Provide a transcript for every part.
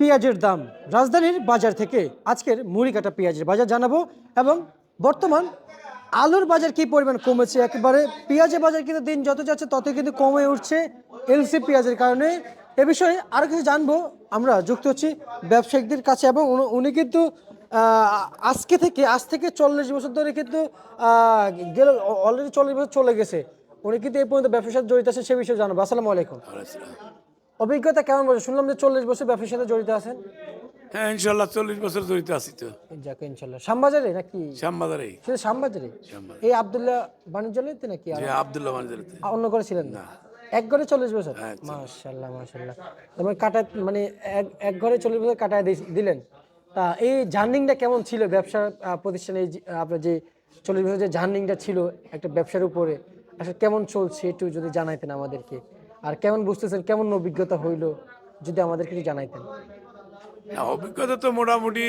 পেঁয়াজের দাম। রাজধানীর বাজার থেকে আজকের মুড়ি কাটা পেঁয়াজের বাজার জানাব এবং বর্তমান আলুর বাজার কি পরিমাণ কমেছে? একেবারে পেঁয়াজের বাজার কিন্তু দিন যত যাচ্ছে তত কিন্তু কমে উঠছে এলসি পেঁয়াজের কারণে। এ বিষয়ে আরও কিছু জানব। আমরা যুক্ত হচ্ছি ব্যবসায়িকদের কাছে এবং উনি- কিন্তু আজকে থেকে, আজ থেকে চল্লিশ বছর ধরে কিন্তু গেল অলরেডি চল্লিশ বছর চলে গেছে। উনি কিন্তু এই পর্যন্ত ব্যবসার জড়িত আছে সে বিষয়ে জানাব। আসসালামু আলাইকুম। অভিজ্ঞতা কেমন বলছে শুনলাম যে চল্লিশ বছর ব্যবসার সাথে জড়িত আছেন। হ্যাঁ ইনশাল্লাহ চল্লিশ বছর জড়িত আছি তো। যাক ইনশাল্লাহ। শ্যামবাজারে নাকি? শ্যামবাজারে। শুধু শ্যামবাজারে? এই আবদুল্লাহ বাণিজ্যালয়তে নাকি আবদুল্লাহ মানজারে অন্য করে ছিলেন না? এক ঘরে চল্লিশ বছর? হ্যাঁ, মাশাল্লাহ মাশাল্লাহ। তোমার কাটা মানে এক এক ঘরে চল্লিশ বছর কাটায় দিলেন। তা এই জার্নিংটা কেমন ছিল ব্যবসা প্রতিষ্ঠানে আপনার যে চল্লিশ বছর যে জার্নিংটা ছিল একটা ব্যবসার উপরে? আসলে কেমন চলছে একটু যদি জানাইতেন আমাদেরকে। আর কেমন বুঝতেছেন কেমন অভিজ্ঞতা হইল যদি আমাদের কিছু জানাইতেন? অভিজ্ঞতা তো মোটামুটি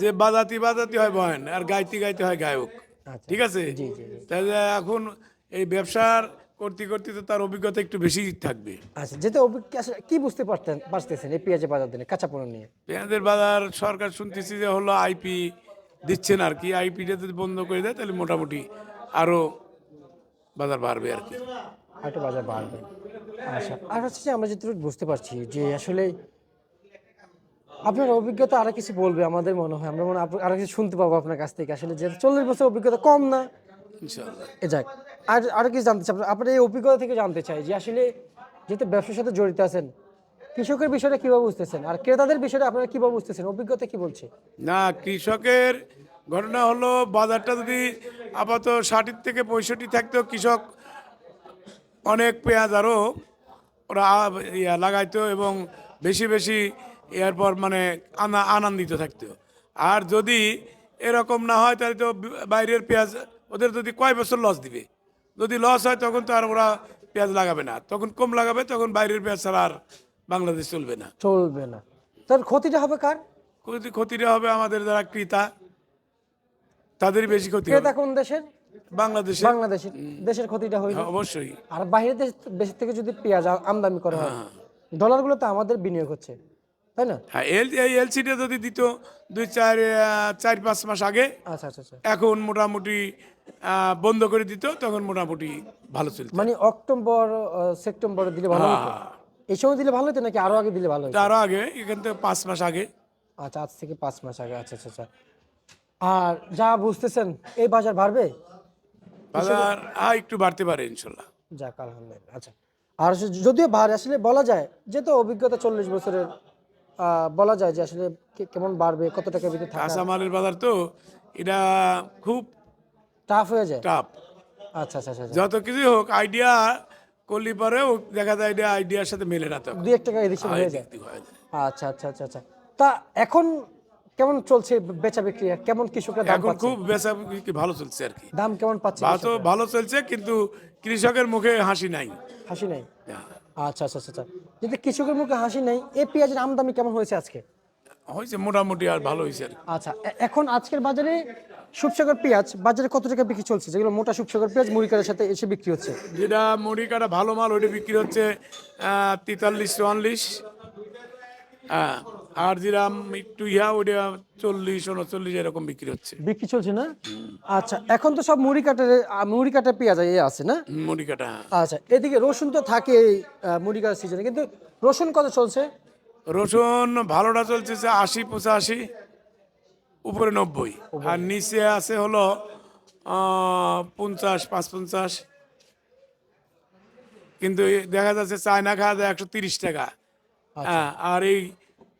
যে বাজাতি বাজাতি হয় বহেন আর গাইতে গাইতে হয় গায়ক। আচ্ছা। ঠিক আছে? তাহলে এখন এই ব্যবসার করতে করতে তো তার অভিজ্ঞতা একটু বেশি থাকবে। আচ্ছা যেটা আসলে কি বুঝতে পারতেন পারতেছেন এই পেঁয়াজের বাজার দিনে কাঁচা পণ্য নিয়ে? পেঁয়াজের বাজার সরকার শুনতেছি যে হলো আইপি দিচ্ছেন আর কি। আইপিটা যদি বন্ধ করে দেয় তাহলে মোটামুটি আরও বাজার বাড়বে আর কি। হয়তো বাজার বাড়বে। আচ্ছা আর হচ্ছে যে আমরা যেটুকু বুঝতে পারছি যে আসলে আপনার অভিজ্ঞতা আরও কিছু বলবে আমাদের মনে হয়। আমরা মনে হয় আরও কিছু শুনতে পাবো আপনার কাছ থেকে। আসলে যে চল্লিশ বছর অভিজ্ঞতা কম না। এ যাক আর আরও কিছু জানতে চাই। আপনার এই অভিজ্ঞতা থেকে জানতে চাই যে আসলে যেহেতু ব্যবসার সাথে জড়িত আছেন কৃষকের বিষয়টা কীভাবে বুঝতেছেন? আর ক্রেতাদের বিষয়টা আপনারা কীভাবে বুঝতেছেন? অভিজ্ঞতা কি বলছে? না কৃষকের ঘটনা হলো বাজারটা যদি আপাতত ষাটের থেকে পঁয়ষট্টি থাকতো কৃষক অনেক পেঁয়াজ আরও ওরা ইয়া লাগাইতো এবং বেশি বেশি এরপর মানে আনা আনন্দিত থাকতো। আর যদি এরকম না হয় তাহলে তো বাইরের পেঁয়াজ ওদের যদি কয় বছর লস দিবে? যদি লস হয় তখন তো আর ওরা পেঁয়াজ লাগাবে না। তখন কম লাগাবে তখন বাইরের পেঁয়াজ ছাড়া আর বাংলাদেশ চলবে না। চলবে না। তার ক্ষতিটা হবে কার? ক্ষতি ক্ষতিটা হবে আমাদের যারা ক্রেতা তাদেরই বেশি ক্ষতি ক্রেতা কোন দেশের? বাংলাদেশে বাংলাদেশের দেশের ক্ষতিটা হইল। হ্যাঁ, অবশ্যই। আর বাইরের দেশ দেশ থেকে যদি পেঁয়াজ আমদানি করা হয় ডলারগুলো তো আমাদের বিনিয়োগ হচ্ছে তাই না? হ্যাঁ এল এই এলসিটা যদি দিত দুই চার চার পাঁচ মাস আগে আচ্ছা আচ্ছা আচ্ছা। এখন মোটামুটি বন্ধ করে দিত তখন মোটামুটি ভালো চলতো। মানে অক্টোবর সেপ্টেম্বর দিলে ভালো হতো এই সময় দিলে ভালো হতো নাকি আরও আগে দিলে ভালো হতো তারও আগে এখান থেকে পাঁচ মাস আগে। আচ্ছা আজ থেকে পাঁচ মাস আগে আচ্ছা আচ্ছা আচ্ছা। আর যা বুঝতেছেন এই বাজার বাড়বে? বাজার আহ, একটু বাড়তে পারে ইনশাল্লাহ। যাক আলহামদুলিল্লাহ। আচ্ছা আর যদিও বাড়ে আসলে বলা যায় যেহেতু অভিজ্ঞতা চল্লিশ বছরের বলা যায় যে আসলে কেমন বাড়বে কত টাকার ভিতরে থাকা কাঁচামালের বাজার তো এটা খুব টাফ হয়ে যায়? টাফ আচ্ছা আচ্ছা আচ্ছা আচ্ছা। যত কিছু হোক আইডিয়া করলে পরেও দেখা যায় এটা আইডিয়ার সাথে মেলে না তখন। দুই এক টাকা এদিক হয়ে যায়। আচ্ছা আচ্ছা আচ্ছা আচ্ছা। তা এখন কেমন চলছে বেচা বিক্রি? কেমন কৃষকরা দাম এখন খুব বেচা বিক্রি ভালো চলছে আর কি। দাম কেমন পাচ্ছে ভালো ভালো চলছে কিন্তু কৃষকের মুখে হাসি নাই। হাসি নাই? আচ্ছা আচ্ছা আচ্ছা আচ্ছা। যদি কৃষকের মুখে হাসি নাই এই পেঁয়াজের আমদানি কেমন হয়েছে আজকে? হয়েছে মোটামুটি আর ভালো হয়েছে আর আচ্ছা এখন আজকের বাজারে সুপসাগর পেঁয়াজ বাজারে কত টাকা বিক্রি চলছে? যেগুলো মোটা সুপসাগর পেঁয়াজ মুড়িকারের সাথে এসে বিক্রি হচ্ছে। যেটা মুড়ি কাটা ভালো মাল ওইটা বিক্রি হচ্ছে তেতাল্লিশ চুয়াল্লিশ। হ্যাঁ। আর যেটা একটু ইহা ওইটা চল্লিশ উনচল্লিশ এরকম বিক্রি হচ্ছে। বিক্রি চলছে না? আচ্ছা এখন তো সব মুড়ি কাটার মুড়ি কাটার পেঁয়াজ এ আছে না? মুড়ি কাটা হ্যাঁ। আচ্ছা এদিকে রসুন তো থাকে মুড়ি কাটার সিজনে কিন্তু রসুন কত চলছে? রসুন ভালোটা চলছে আশি পঁচাশি উপরে নব্বই। আর নিচে আছে হলো পঞ্চাশ পাঁচ পঞ্চাশ কিন্তু দেখা যাচ্ছে চায়না খাওয়া যায় একশো তিরিশ টাকা। হ্যাঁ আর এই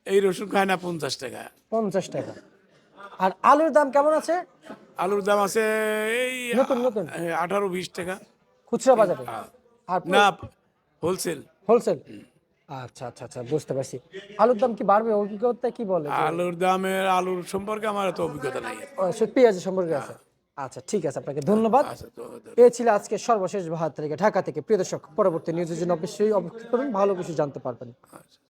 এই রসুন খায় না পঞ্চাশ টাকা। পঞ্চাশ টাকা। আর আলুর দাম কেমন আছে? আলুর দাম আছে এই নতুন নতুন? আঠারো বিশ টাকা। খুচরা বাজারে? আর না হোলসেল। হোলসেল? আচ্ছা আচ্ছা আচ্ছা বুঝতে পারছি। আলুর দাম কি বাড়বে? অভিজ্ঞতা কি বলে? আলুর দামের আলুর সম্পর্কে আমার এত অভিজ্ঞতা নাই। পেঁয়াজের সম্পর্কে আছে? আচ্ছা ঠিক আছে আপনাকে ধন্যবাদ। আচ্ছা এ ছিল আজকে সর্বশেষ বাহার তারিখে ঢাকা থেকে প্রিয় দর্শক। পরবর্তী নিউজের জন্য অবশ্যই অপেক্ষা করুন ভালো কিছু জানতে পারবেন। আচ্ছা।